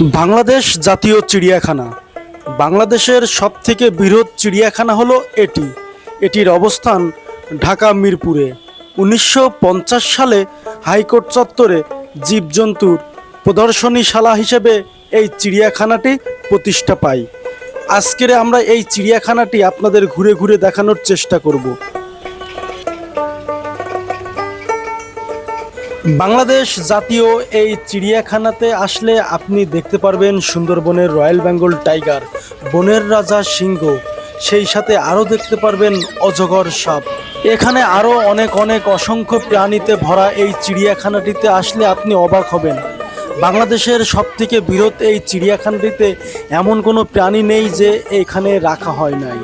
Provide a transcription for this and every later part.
বাংলাদেশ জাতীয় চিড়িয়াখানা। বাংলাদেশের সবথেকে বৃহৎ চিড়িয়াখানা হলো এটি। এটির অবস্থান ঢাকা মিরপুরে। উনিশশো পঞ্চাশ সালে হাইকোর্ট চত্বরে জীবজন্তুর প্রদর্শনীশালা হিসেবে এই চিড়িয়াখানাটি প্রতিষ্ঠা পায়। আজকের আমরা এই চিড়িয়াখানাটি আপনাদের ঘুরে ঘুরে দেখানোর চেষ্টা করব। বাংলাদেশ জাতীয় এই চিড়িয়াখানাতে আসলে আপনি দেখতে পারবেন সুন্দরবনের রয়্যাল বেঙ্গল টাইগার, বনের রাজা সিংহ। সেই সাথে আরও দেখতে পারবেন অজগর সাপ। এখানে আরও অনেক অনেক অসংখ্য প্রাণীতে ভরা এই চিড়িয়াখানাটিতে আসলে আপনি অবাক হবেন। বাংলাদেশের সবথেকে বৃহৎ এই চিড়িয়াখানাটিতে এমন কোনো প্রাণী নেই যে এখানে রাখা হয় নাই।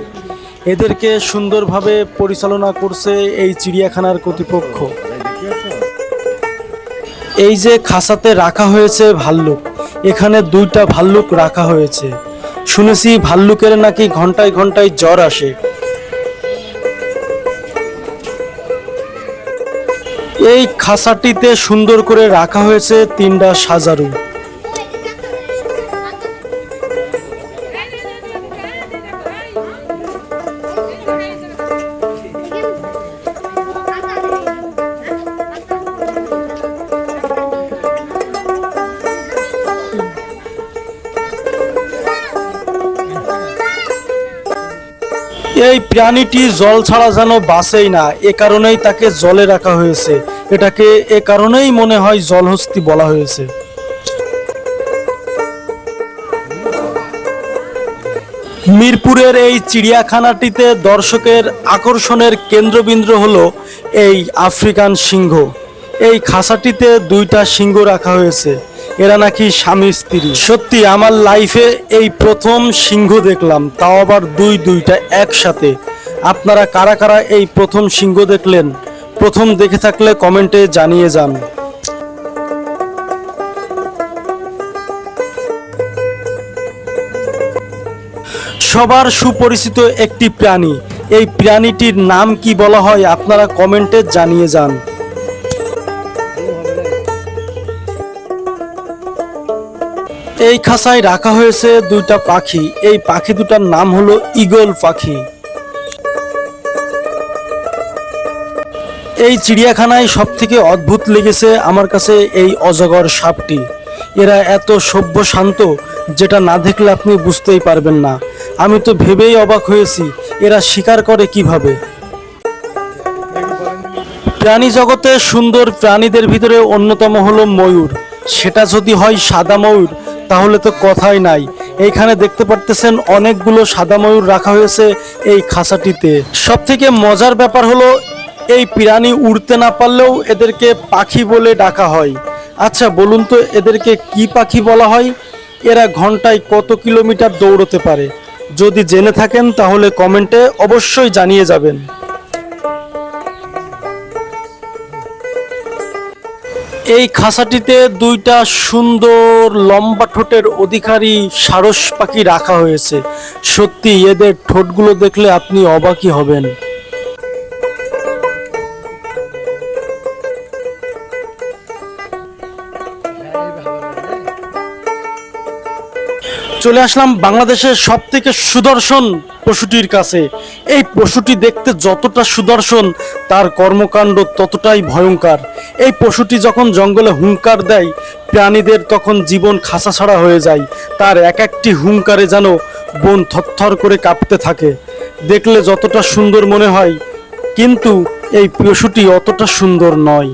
এদেরকে সুন্দরভাবে পরিচালনা করছে এই চিড়িয়াখানার কর্তৃপক্ষ। এই যে খাসাতে রাখা হয়েছে ভাল্লুক, এখানে দুইটা ভাল্লুক রাখা হয়েছে। শুনেছি ভাল্লুকের নাকি ঘন্টায় ঘন্টায় জ্বর আসে। এই খাসাটিতে সুন্দর করে রাখা হয়েছে তিনটা সাজারু। এই প্রাণীটি জল ছাড়া যেন বাঁচেই না, এ কারণেই তাকে জলে রাখা হয়েছে। এটাকে এ কারণেই মনে হয় জলহস্তি বলা হয়েছে। মিরপুরের এই চিড়িয়াখানাটিতে দর্শকের আকর্ষণের কেন্দ্রবিন্দু হলো এই আফ্রিকান সিংহ। এই খাঁচাটিতে দুইটা সিংহ রাখা হয়েছে। এরা নাকি স্বামী স্ত্রী। সত্যি, আমার লাইফে এই প্রথম সিংহ দেখলাম, তাও আবার দুই দুইটা একসাথে। আপনারা কারা কারা এই প্রথম সিংহ দেখলেন? প্রথম দেখে থাকলে কমেন্টে জানিয়ে যান। সবার সুপরিচিত একটি প্রাণী। এই প্রাণীটির নাম কি বলা হয়, আপনারা কমেন্টে জানিয়ে যান। এই খাঁচায় রাখা হয়েছে দুইটা পাখি। এই পাখি দুটার নাম হলো ঈগল পাখি। এই চিড়িয়াখানায় সব থেকে অদ্ভুত লেগেছে আমার কাছে এই অজগর সাপটি। এরা এত সভ্য শান্ত, যেটা না দেখলে আপনি বুঝতেই পারবেন না। আমি তো ভেবেই অবাক হয়েছি, এরা শিকার করে কীভাবে? প্রাণী জগতে সুন্দর প্রাণীদের ভিতরে অন্যতম হলো ময়ূর। সেটা যদি হয় সাদা ময়ূর তাহলে তো কথাই নাই। এইখানে দেখতে পারতেছেন অনেকগুলো সাদা ময়ূর রাখা হয়েছে এই খাঁচাটিতে। সব থেকে মজার ব্যাপার হলো, এই প্রাণী উড়তে না পারলেও এদেরকে পাখি বলে ডাকা হয়। আচ্ছা বলুন তো এদেরকে কি পাখি বলা হয়? এরা ঘন্টায় কত কিলোমিটার দৌড়তে পারে? যদি জেনে থাকেন তাহলে কমেন্টে অবশ্যই জানিয়ে যাবেন। এই খাঁচাটিতে দুইটা সুন্দর লম্বা ঠোঁটের অধিকারী সারস পাখি রাখা হয়েছে। সত্যি, এদের ঠোঁটগুলো দেখলে আপনি অবাকই হবেন। চলে আসলাম বাংলাদেশের সব থেকে সুদর্শন পশুটির কাছে। এই পশুটি দেখতে যতটা সুদর্শন, তার কর্মকাণ্ড ততটাই ভয়ঙ্কর। এই পশুটি যখন জঙ্গলে হুঙ্কার দেয়, প্রাণীদের তখন জীবন খাসা ছাড়া হয়ে যায়। তার এক একটি হুঙ্কারে যেন বন থরথর করে কাঁপতে থাকে। দেখলে যতটা সুন্দর মনে হয়, কিন্তু এই পশুটি অতটা সুন্দর নয়।